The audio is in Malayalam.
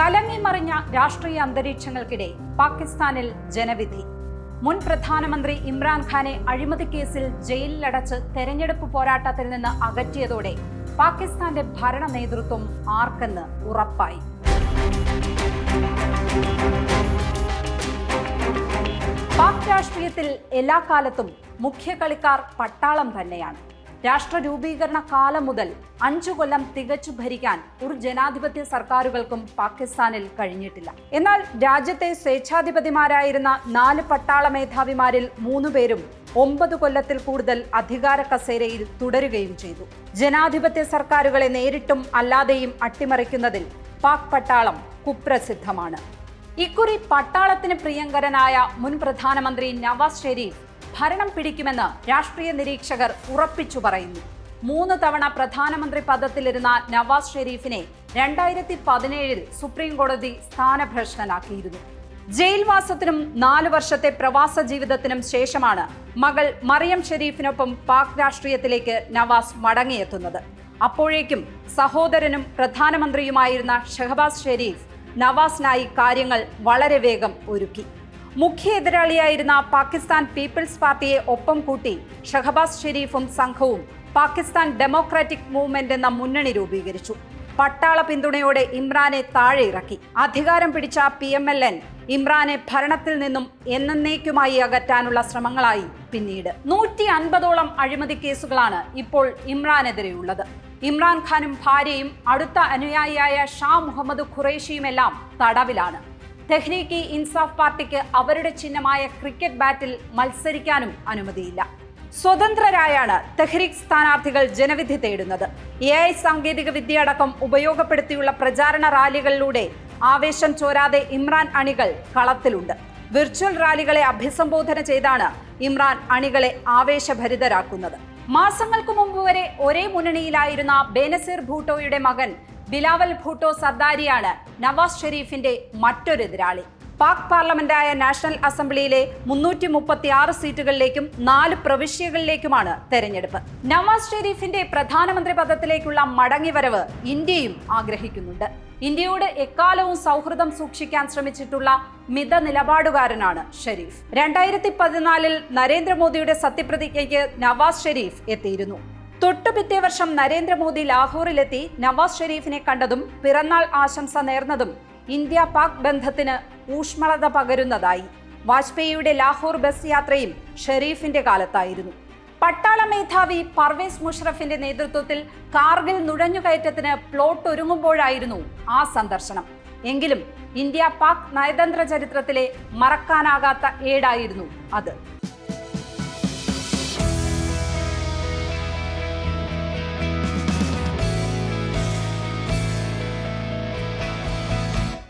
കലങ്ങിമറിഞ്ഞ രാഷ്ട്രീയ അന്തരീക്ഷങ്ങൾക്കിടെ പാകിസ്ഥാനിൽ ജനവിധി. മുൻ പ്രധാനമന്ത്രി ഇമ്രാൻഖാനെ അഴിമതി കേസിൽ ജയിലിലടച്ച് തെരഞ്ഞെടുപ്പ് പോരാട്ടത്തിൽ നിന്ന് അകറ്റിയതോടെ പാകിസ്ഥാന്റെ ഭരണ നേതൃത്വം ആർക്കെന്ന് ഉറപ്പായി. പാക് രാഷ്ട്രീയത്തിൽ എല്ലാ കാലത്തും മുഖ്യ കളിക്കാർ പട്ടാളം തന്നെയാണ്. രാഷ്ട്ര രൂപീകരണ കാലം മുതൽ അഞ്ചു കൊല്ലം തികച്ചു ഭരിക്കാൻ ഒരു ജനാധിപത്യ സർക്കാരുകൾക്കും പാകിസ്ഥാനിൽ കഴിഞ്ഞിട്ടില്ല. എന്നാൽ രാജ്യത്തെ സ്വേച്ഛാധിപതിമാരായിരുന്ന നാല് പട്ടാള മേധാവിമാരിൽ മൂന്നുപേരും ഒമ്പത് കൊല്ലത്തിൽ കൂടുതൽ അധികാര കസേരയിൽ തുടരുകയും ചെയ്തു. ജനാധിപത്യ സർക്കാരുകളെ നേരിട്ടും അല്ലാതെയും അട്ടിമറിക്കുന്നതിൽ പാക് പട്ടാളം കുപ്രസിദ്ധമാണ്. ഇക്കുറി പട്ടാളത്തിന് പ്രിയങ്കരനായ മുൻ പ്രധാനമന്ത്രി നവാസ് ഷെരീഫ് ഭരണം പിടിക്കുമെന്ന് രാഷ്ട്രീയ നിരീക്ഷകർ ഉറപ്പിച്ചു പറയുന്നു. മൂന്ന് തവണ പ്രധാനമന്ത്രി പദത്തിലിരുന്ന നവാസ് ഷെരീഫിനെ രണ്ടായിരത്തി പതിനേഴിൽ സുപ്രീം കോടതി സ്ഥാനഭ്രഷ്ടനാക്കിയിരുന്നു. ജയിൽവാസത്തിനും നാല് വർഷത്തെ പ്രവാസ ജീവിതത്തിനും ശേഷമാണ് മകൾ മറിയം ഷെരീഫിനൊപ്പം പാക് രാഷ്ട്രീയത്തിലേക്ക് നവാസ് മടങ്ങിയെത്തുന്നത്. അപ്പോഴേക്കും സഹോദരനും പ്രധാനമന്ത്രിയുമായിരുന്ന ഷഹബാസ് ഷെരീഫ് നവാസിനായി കാര്യങ്ങൾ വളരെ വേഗം ഒരുക്കി. മുഖ്യ എതിരാളിയായിരുന്ന പാകിസ്ഥാൻ പീപ്പിൾസ് പാർട്ടിയെ ഒപ്പം കൂട്ടി ഷഹബാസ് ഷെരീഫും സംഘവും പാകിസ്ഥാൻ ഡെമോക്രാറ്റിക് മൂവ്മെന്റ് എന്ന മുന്നണി രൂപീകരിച്ചു. പട്ടാള പിന്തുണയോടെ ഇമ്രാനെ താഴെ ഇറക്കി. അധികാരം പിടിച്ച പി എം എൽ എൻ ഇമ്രാനെ ഭരണത്തിൽ നിന്നും എന്നേക്കുമായി അകറ്റാനുള്ള ശ്രമങ്ങളായി പിന്നീട്. നൂറ്റി അൻപതോളം അഴിമതി കേസുകളാണ് ഇപ്പോൾ ഇമ്രാനെതിരെയുള്ളത്. ഇമ്രാൻഖാനും ഭാര്യയും അടുത്ത അനുയായിയായ ഷാ മുഹമ്മദ് ഖുറേഷിയുമെല്ലാം തടവിലാണ്. തെഹ്രീക്ക് ഇൻസാഫ് പാർട്ടിക്ക് അവരുടെ ചിഹ്നമായ ക്രിക്കറ്റ് ബാറ്റിൽ മത്സരിക്കാനും അനുമതിയില്ല. സ്വതന്ത്രരായാണ് തെഹ്രീഖ് സ്ഥാനാർത്ഥികൾ ജനവിധി തേടുന്നത്. എ ഐ സാങ്കേതിക വിദ്യ അടക്കം ഉപയോഗപ്പെടുത്തിയുള്ള പ്രചാരണ റാലികളിലൂടെ ആവേശം ചോരാതെ ഇമ്രാൻ അണികൾ കളത്തിലുണ്ട്. വിർച്വൽ റാലികളെ അഭിസംബോധന ചെയ്താണ് ഇമ്രാൻ അണികളെ ആവേശഭരിതരാക്കുന്നത്. മാസങ്ങൾക്ക് മുമ്പ് വരെ ഒരേ മുന്നണിയിലായിരുന്ന ബേനസീർ ഭൂട്ടോയുടെ മകൻ ബിലാവൽ ഭൂട്ടോ സർദാരിയാണ് നവാസ് ഷെരീഫിന്റെ മറ്റൊരു എതിരാളി. പാക് പാർലമെന്റായ നാഷണൽ അസംബ്ലിയിലെ മുന്നൂറ്റി മുപ്പത്തി ആറ് സീറ്റുകളിലേക്കും നാല് പ്രവിശ്യകളിലേക്കുമാണ് തെരഞ്ഞെടുപ്പ്. നവാസ് ഷെരീഫിന്റെ പ്രധാനമന്ത്രി പദത്തിലേക്കുള്ള മടങ്ങിവരവ് ഇന്ത്യയും ആഗ്രഹിക്കുന്നുണ്ട്. ഇന്ത്യയോട് എക്കാലവും സൗഹൃദം സൂക്ഷിക്കാൻ ശ്രമിച്ചിട്ടുള്ള മിത നിലപാടുകാരനാണ് ഷെരീഫ്. രണ്ടായിരത്തി പതിനാലിൽ നരേന്ദ്രമോദിയുടെ സത്യപ്രതിജ്ഞയ്ക്ക് നവാസ് ഷെരീഫ് എത്തിയിരുന്നു. തൊട്ടു പിറ്റേ വർഷം നരേന്ദ്രമോദി ലാഹോറിലെത്തി നവാസ് ഷെരീഫിനെ കണ്ടതും പിറന്നാൾ ആശംസ നേർന്നതും ഇന്ത്യ പാക് ബന്ധത്തിന് ഊഷ്മളത പകരുന്നതായി. വാജ്പേയിയുടെ ലാഹോർ ബസ് യാത്രയും ഷെരീഫിന്റെ കാലത്തായിരുന്നു. പട്ടാള മേധാവി പർവേസ് മുഷറഫിന്റെ നേതൃത്വത്തിൽ കാർഗിൽ നുഴഞ്ഞുകയറ്റത്തിന് പ്ലോട്ട് ഒരുങ്ങുമ്പോഴായിരുന്നു ആ സന്ദർശനം. എങ്കിലും ഇന്ത്യ പാക് നയതന്ത്ര ചരിത്രത്തിലെ മറക്കാനാകാത്ത ഏടായിരുന്നു അത്.